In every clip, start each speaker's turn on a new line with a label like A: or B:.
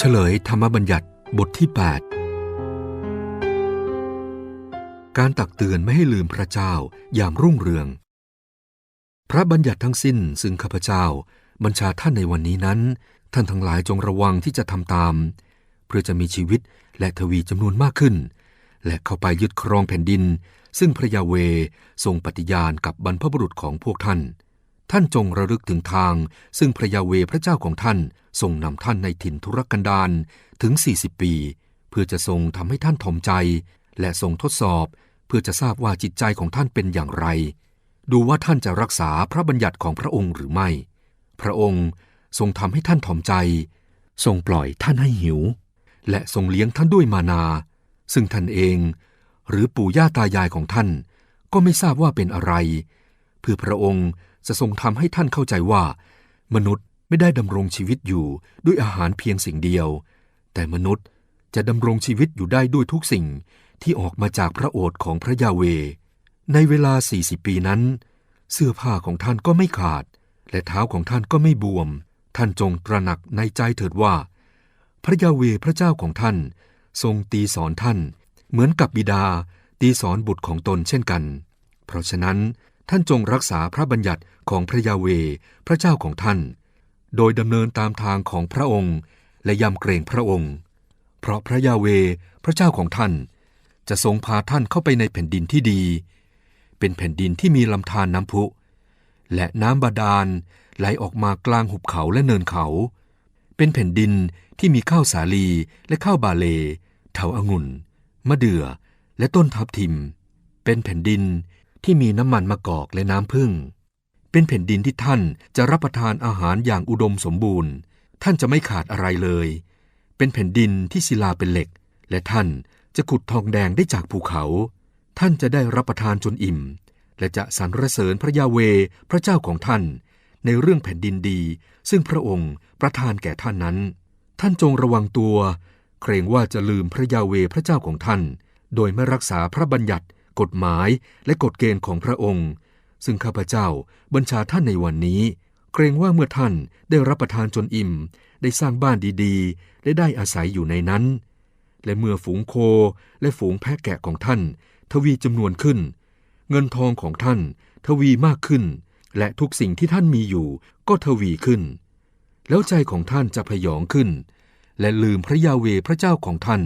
A: เฉลยธรรมบัญญัติบทที่ 8 การตักเตือนไม่ให้ลืมพระเจ้ายามรุ่งเรือง พระบัญญัติทั้งสิ้นซึ่งข้าพเจ้า บัญชาท่านในวันนี้นั้น ท่านทั้งหลายจงระวังที่จะทำตาม เพื่อจะมีชีวิตและทวีจำนวนมากขึ้น และเข้าไปยึดครองแผ่นดิน ซึ่งพระยาเวทรงปฏิญาณกับบรรพบุรุษของพวกท่าน ท่านจงระลึกถึงทาง ซึ่งพระยาเวพระเจ้าของท่านทรงนำท่านในถิ่นทุรกันดารถึง 40 ปี เพื่อจะทรงทำให้ท่านถ่อมใจ และทรงทดสอบ เพื่อจะทราบว่าจิตใจของท่านเป็นอย่างไร ดูว่าท่านจะรักษาพระบัญญัติของพระองค์หรือไม่ พระองค์ทรงทำให้ท่านถ่อมใจ ทรงปล่อยท่านให้หิว และทรงเลี้ยงท่านด้วยมานา ซึ่งท่านเอง หรือปู่ย่าตายายของท่าน ก็ไม่ทราบว่าเป็นอะไร เพื่อพระองค์ จะทรงทำให้ท่านเข้าใจว่า มนุษย์ไม่ได้ดำรงชีวิตอยู่ด้วยอาหารเพียงสิ่งเดียว แต่มนุษย์จะดำรงชีวิตอยู่ได้ด้วยทุกสิ่งที่ออกมาจากพระโอษฐ์ของพระยาเว ในเวลา 40 ปีนั้น เสื้อผ้าของท่านก็ไม่ขาด และเท้าของท่านก็ไม่บวม ท่านจงตระหนักในใจเถิดว่า พระยาเวพระเจ้าของท่าน ทรงตีสอนท่าน เหมือนกับบิดาตีสอนบุตรของตนเช่นกัน เพราะฉะนั้น ท่านจงรักษาพระบัญญัติของพระยาเว พระเจ้าของท่าน โดยดำเนินตามทางของพระองค์ และยำเกรงพระองค์ เพราะพระยาเว พระเจ้าของท่าน จะทรงพาท่านเข้าไปในแผ่นดินที่ดี เป็นแผ่นดินที่มีลำธารน้ำพุ และน้ำบาดาลไหลออกมากลางหุบเขาและเนินเขา เป็นแผ่นดินที่มีข้าวสาลีและข้าวบาเล เถาอางุ่น มะเดื่อ และต้นทับทิม เป็นแผ่นดิน ที่มีน้ำมันมะกอกและน้ำผึ้งเป็นแผ่นดินที่ท่านจะรับประทานอาหารอย่างอุดมสมบูรณ์ ท่านจะไม่ขาดอะไรเลย เป็นแผ่นดินที่ศิลาเป็นเหล็ก และท่านจะขุดทองแดงได้จากภูเขา ท่านจะได้รับประทานจนอิ่ม และจะสรรเสริญพระยาเวพระเจ้าของท่าน ในเรื่องแผ่นดินดี ซึ่งพระองค์ประทานแก่ท่านนั้น ท่านจงระวังตัว เกรงว่าจะลืมพระยาเวพระเจ้าของท่าน โดยไม่รักษาพระบัญญัติ กฎหมายและกฎเกณฑ์ของพระองค์ ซึ่งข้าพเจ้าบัญชาท่านในวันนี้ เกรงว่าเมื่อท่านได้รับประทานจนอิ่ม ได้สร้างบ้านดีๆ และได้อาศัยอยู่ในนั้น และเมื่อฝูงโคและฝูงแพะแกะของท่าน ทวีจำนวนขึ้น เงินทองของท่าน ทวีมากขึ้น และทุกสิ่งที่ท่านมีอยู่ก็ทวีขึ้น แล้วใจของท่านจะพยองขึ้นและลืมพระยาเวพระเจ้าของท่าน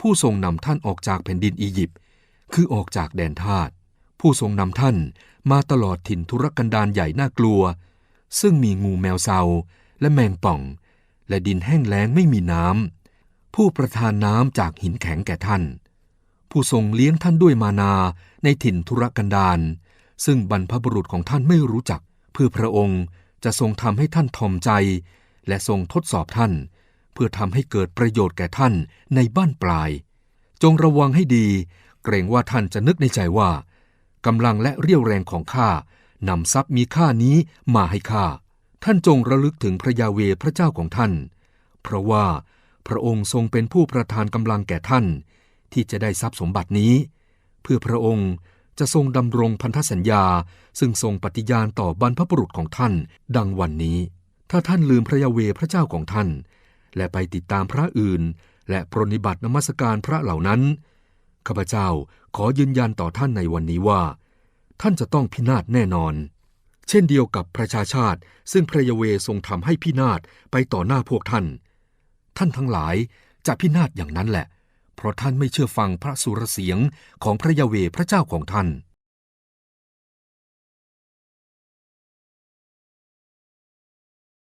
A: ผู้ทรงนำท่านออกจากแผ่นดินอียิปต์ คือออกจากแดนทาสผู้ทรงนำท่านมาตลอดถิ่นทุรกันดารใหญ่น่ากลัว ซึ่งมีงูแมวเซาและแมงป่อง และดินแห้งแล้งไม่มีน้ำผู้ประทานน้ำจากหินแข็งแก่ท่าน ผู้ทรงเลี้ยงท่านด้วยมานาในถิ่นทุรกันดารซึ่งบรรพบุรุษของท่านไม่รู้จัก เพื่อพระองค์จะทรงทำให้ท่านทอมใจ และทรงทดสอบท่าน เพื่อทำให้เกิดประโยชน์แก่ท่านในบ้านปลาย จงระวังให้ดี เกรงว่าท่านจะนึกในใจว่ากำลังและเรี่ยวแรงของข้านำทรัพย์มีค่านี้มาให้ข้า ท่านจงระลึกถึงพระยาเวพระเจ้าของท่าน เพราะว่าพระองค์ทรงเป็นผู้ประทานกำลังแก่ท่าน ที่จะได้ทรัพย์สมบัตินี้ เพื่อพระองค์จะทรงดำรงพันธสัญญา ซึ่งทรงปฏิญาณต่อบรรพบุรุษของท่าน ดังวันนี้ ถ้าท่านลืมพระยาเวพระเจ้าของท่าน และไปติดตามพระอื่น และปรนิบัตินมัสการพระเหล่านั้น ข้าพเจ้าขอยืนยันต่อท่านในวันนี้ว่า ท่านจะต้องพินาศแน่นอน เช่นเดียวกับประชาชาติซึ่งพระยะเวทรงทำให้พินาศไปต่อหน้าพวกท่าน ท่านทั้งหลายจะพินาศอย่างนั้นแหละ เพราะท่านไม่เชื่อฟังพระสุรเสียงของพระยะเวพระเจ้าของท่าน